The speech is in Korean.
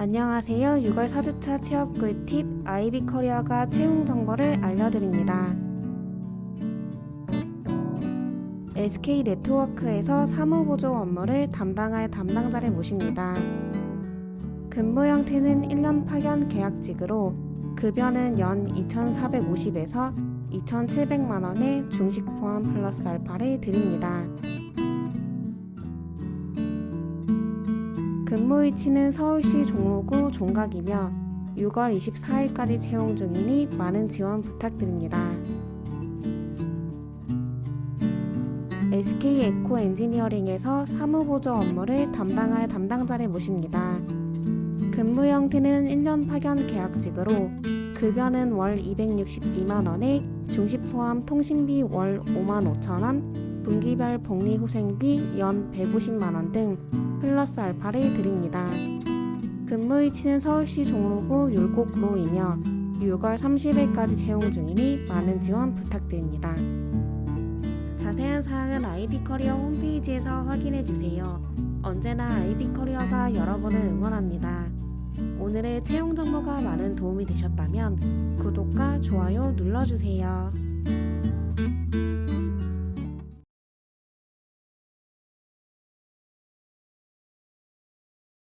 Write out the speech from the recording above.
안녕하세요. 6월 4주차 취업 꿀팁 아이비 커리어가 채용 정보를 알려드립니다. SK 네트워크에서 사무보조 업무를 담당할 담당자를 모십니다. 근무 형태는 1년 파견 계약직으로 급여는 연 2,450에서 2,700만 원의 중식 포함 플러스 알파를 드립니다. 근무 위치는 서울시 종로구 종각이며 6월 24일까지 채용 중이니 많은 지원 부탁드립니다. SK 에코 엔지니어링에서 사무보조 업무를 담당할 담당자를 모십니다. 근무 형태는 1년 파견 계약직으로 급여는 월 262만 원에 중식 포함 통신비 월 5만 5천 원, 분기별 복리후생비 연 150만 원 등 플러스 알파를 드립니다. 근무 위치는 서울시 종로구 율곡로이며 6월 30일까지 채용 중이니 많은 지원 부탁드립니다. 자세한 사항은 아이비커리어 홈페이지에서 확인해 주세요. 언제나 아이비커리어가 여러분을 응원합니다. 오늘의 채용 정보가 많은 도움이 되셨다면 구독과 좋아요 눌러주세요.